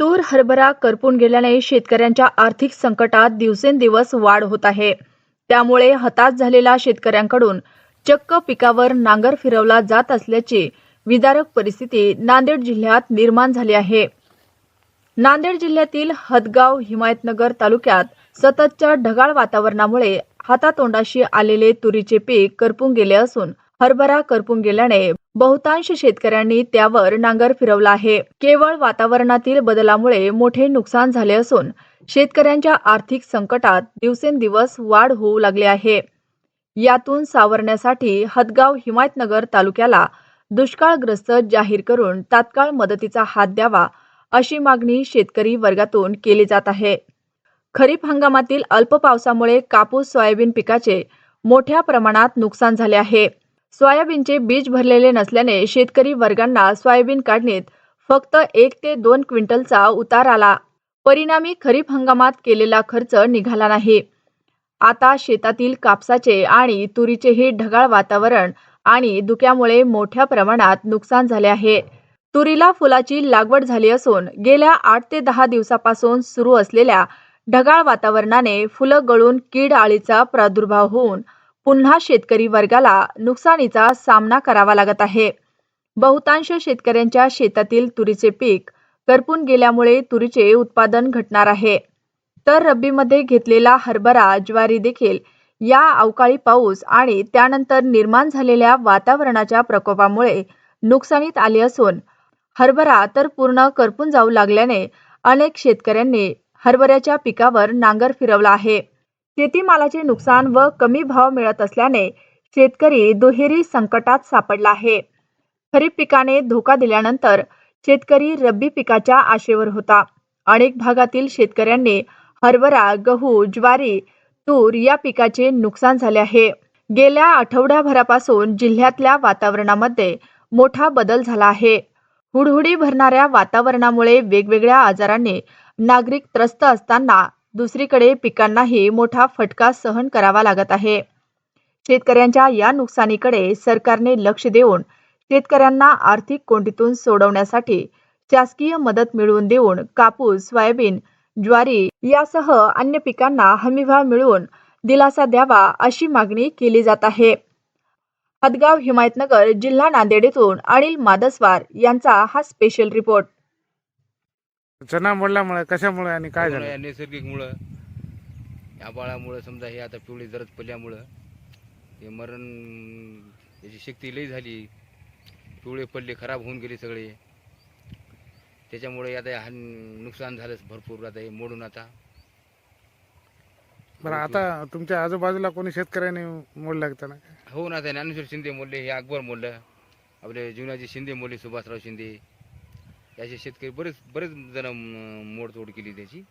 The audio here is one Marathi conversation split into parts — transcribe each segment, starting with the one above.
तूर हरभरा करपून गेल्याने शेतकऱ्यांच्या आर्थिक संकटात दिवसेंदिवस वाढ होत आहे. त्यामुळे हताश झालेल्या शेतकऱ्यांकडून चक्क पिकावर नांगर फिरवला जात असल्याची विदारक परिस्थिती नांदेड जिल्ह्यात निर्माण झाली आहे. नांदेड जिल्ह्यातील हदगाव हिमायतनगर तालुक्यात सततच्या ढगाळ वातावरणामुळे हातातोंडाशी आलेले तुरीचे पीक करपून गेले असून हरभरा करपून गेल्याने बहुतांश शेतकऱ्यांनी त्यावर नांगर फिरवला आहे. केवळ वातावरणातील बदलामुळे मोठे नुकसान झाले असून शेतकऱ्यांच्या आर्थिक संकटात दिवसेंदिवस वाढ होऊ लागली आहे. यातून सावरण्यासाठी हदगाव हिमायतनगर तालुक्याला दुष्काळग्रस्त जाहीर करून तात्काळ मदतीचा हात द्यावा अशी मागणी शेतकरी वर्गातून केली जात आहे. खरीप हंगामातील अल्प पावसामुळे कापूस सोयाबीन पिकाचे मोठ्या प्रमाणात नुकसान झाले आहे. सोयाबीनचे बीज भरलेले नसल्याने शेतकरी वर्गांना सोयाबीन काढणीत फक्त एक ते दोन क्विंटलचा उतार आला. परिणामी खरीप हंगामात केलेला खर्च निघाला नाही. आता शेतातील कापसाचे आणि तुरीचेही ढगाळ वातावरण आणि धुक्यामुळे मोठ्या प्रमाणात नुकसान झाले आहे. तुरीला फुलाची लागवड झाली असून गेल्या आठ ते दहा दिवसापासून सुरू असलेल्या ढगाळ वातावरणाने फुलं गळून कीड आळीचा प्रादुर्भाव होऊन पुन्हा शेतकरी वर्गाला नुकसानीचा सामना करावा लागत आहे. बहुतांश शेतकऱ्यांच्या शेतातील तुरीचे पीक करपून गेल्यामुळे तुरीचे उत्पादन घटणार आहे. तर रब्बीमध्ये घेतलेला हरभरा ज्वारी देखील या अवकाळी पाऊस आणि त्यानंतर निर्माण झालेल्या वातावरणाच्या प्रकोपामुळे नुकसानीत आले असून हरभरा तर पूर्ण करपून जाऊ लागल्याने अनेक शेतकऱ्यांनी हरभऱ्याच्या पिकावर नांगर फिरवला आहे. शेतीमालाचे नुकसान व कमी भाव मिळत असल्याने शेतकरी दुहेरी संकटात सापडला आहे. खरीप पिकाने धोका दिल्यानंतर शेतकरी रब्बी पिकाच्या आशेवर होता. अनेक भागातील शेतकऱ्यांनी हरभरा गहू ज्वारी तूर या पिकाचे नुकसान झाले आहे. गेल्या आठवड्याभरापासून जिल्ह्यातल्या वातावरणामध्ये मोठा बदल झाला आहे. हुडहुडी भरणाऱ्या वातावरणामुळे वेगवेगळ्या आजारांनी नागरिक त्रस्त असताना दुसरीकडे पिकांनाही मोठा फटका सहन करावा लागत आहे. शेतकऱ्यांच्या या नुकसानीकडे सरकारने लक्ष देऊन शेतकऱ्यांना आर्थिक कोंडीतून सोडवण्यासाठी शासकीय मदत मिळवून देऊन कापूस सोयाबीन ज्वारी यासह अन्य पिकांना हमीभाव मिळवून दिलासा द्यावा अशी मागणी केली जात आहे. हदगाव हिमायतनगर जिल्हा नांदेड येथून अनिल मादसवार यांचा हा स्पेशल रिपोर्ट चना मोडल्यामुळे कशामुळे आणि काय झालं? या नैसर्गिक मुळं या बाळामुळं समजा हे आता पिवळी जरद पडल्यामुळं हे मरण याची शक्ती लई झाली. पिवळे पडले खराब होऊन गेले सगळे. त्याच्यामुळे आता हा नुकसान झालं भरपूर आता हे मोडून आता. बरं आता तुमच्या आजूबाजूला कोणी शेतकऱ्याने मोडलं का त्यांना? हो ना आता ज्ञानेश्वर शिंदे मोडले हे अकबर मोडलं. आपले जीवनाचे शिंदे मोडले सुभाषराव शिंदे. याचे शेतकरी बरेच बरेच जण मोडतोड केली त्याची.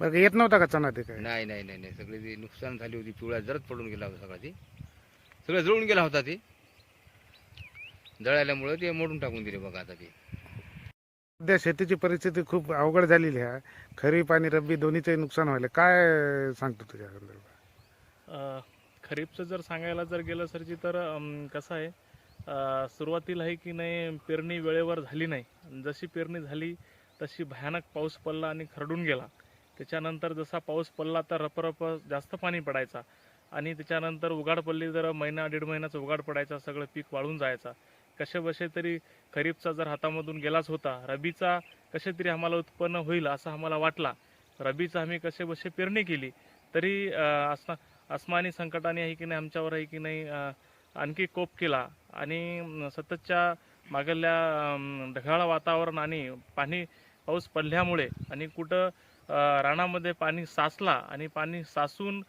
बरं का येत नव्हता का चना ते काय? नाही नाही नाही नाही. सगळे ते नुकसान झाली होती. पिवळा जरच पडून गेला होता सगळा ते. सगळं जळून गेला होता ते. जळाल्यामुळं ते मोडून टाकून दिले बघा आता ते. सध्या शेतीची परिस्थिती खूप अवघड झालेली आहे. खरीप आणि रब्बी दोन्हीचंही नुकसान व्हायला काय सांगतो तुझ्या संदर्भात? अ, खरीपचं जर सांगायला जर गेलं सरजी तर अम, कसं आहे सुरुवातीला आहे की नाही पेरणी वेळेवर झाली नाही. जशी पेरणी झाली तशी भयानक पाऊस पडला आणि खरडून गेला. त्याच्यानंतर जसा पाऊस पडला तर रपरप जास्त पाणी पडायचा. आणि त्याच्यानंतर उघाड पडली तर महिना दीड महिन्याचा उघाड पडायचा सगळं पीक वाळून जायचा. कसे बसे तरी खरीपचा जर हातामधून गेलाच होता रबीचा कसे तरी आम्हाला उत्पन्न होईल असं आम्हाला वाटला. रबीचा आम्ही कसे बसे पेरणी केली तरी अ, असना आसमानी संकटाने आहे की नाही आमच्यावर आहे की नाही आणखी कोप केला आणि सततच्या मागल्या ढगाळ वातावरण आणि पाणी पाऊस पडल्यामुळे आणि कुठं रानामध्ये पाणी साचला आणि पाणी साचून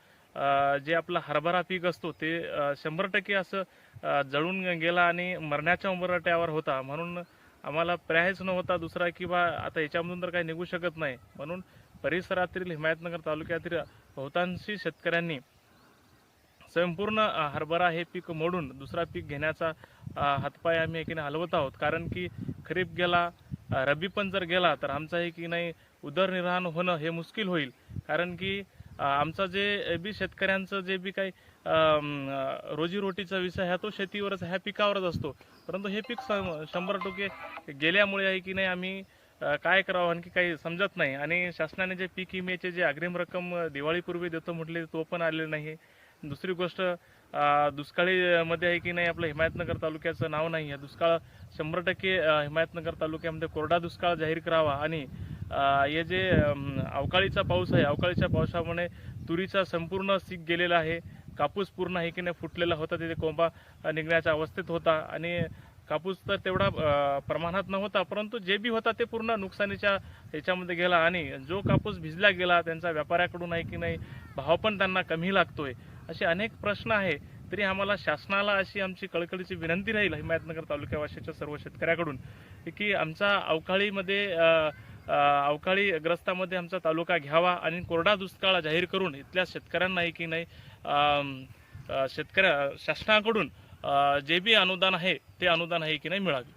जे आपला हरभरा पीक असतो ते शंभर टक्के असं जळून गेला आणि मरण्याच्या उंबरट्यावर होता. म्हणून आम्हाला पर्यायच नव्हता दुसरा की बा आता याच्यामधून तर काही निघू शकत नाही. म्हणून परिसरातील हिमायतनगर तालुक्यातील बहुतांशी शेतकऱ्यांनी संपूर्ण हरभरा हे पीक मोडून दुसरा पीक घेण्याचा हातपाय आम्ही एकीने हलवत आहोत. कारण की खरीप गेला रब्बी पण जर गेला तर आमचा हे की नाही उदरनिर्वाहन होणं हे मुश्किल होईल. कारण की आमचा जे बी शेतकऱ्यांचं जे बी काही रोजीरोटीचा विषय हा तो शेतीवरच ह्या पिकावरच असतो. परंतु हे पीक शंभर टक्के गेल्यामुळे आहे की नाही आम्ही काय करावं आणखी काही समजत नाही. आणि शासनाने जे पीक विम्याचे जे अग्रिम रक्कम दिवाळीपूर्वी देतो म्हटले तो पण आलेला नाही. दुसरी गोष्ट दुष्काळीमध्ये दुष्काळी मध्ये आहे की नाही आपलं हिमायतनगर तालुक्याचं नाव नाही आहे. दुष्काळ शंभर टक्के हिमायतनगर तालुक्यामध्ये कोरडा दुष्काळ जाहीर करावा आणि हे जे अवकाळीचा पाऊस आहे अवकाळीच्या पावसामुळे तुरीचा संपूर्ण सीक गेलेला आहे. कापूस पूर्ण आहे की नाही फुटलेला होता तिथे कोंबा निघण्याच्या अवस्थेत होता आणि कापूस तर तेवढा प्रमाणात नव्हता परंतु जे बी होता ते पूर्ण नुकसानीच्या ह्याच्यामध्ये गेला आणि जो कापूस भिजला गेला त्यांचा व्यापाऱ्याकडून आहे की नाही भाव पण त्यांना कमी लागतोय. असे अनेक प्रश्न आहे तरी आम्हाला शासनाला अशी आमची कळकळीची विनंती राहील हिमायतनगर तालुक्यावासीच्या सर्व शेतकऱ्याकडून की आमचा अवकाळीमध्ये अवकाळी ग्रस्तामध्ये आमचा तालुका घ्यावा आणि कोरडा दुष्काळ जाहीर करून इथल्या शेतकऱ्यांना आहे की नाही शेतकऱ्या शासनाकडून जे बी अनुदान आहे ते अनुदान आहे की नाही मिळावे.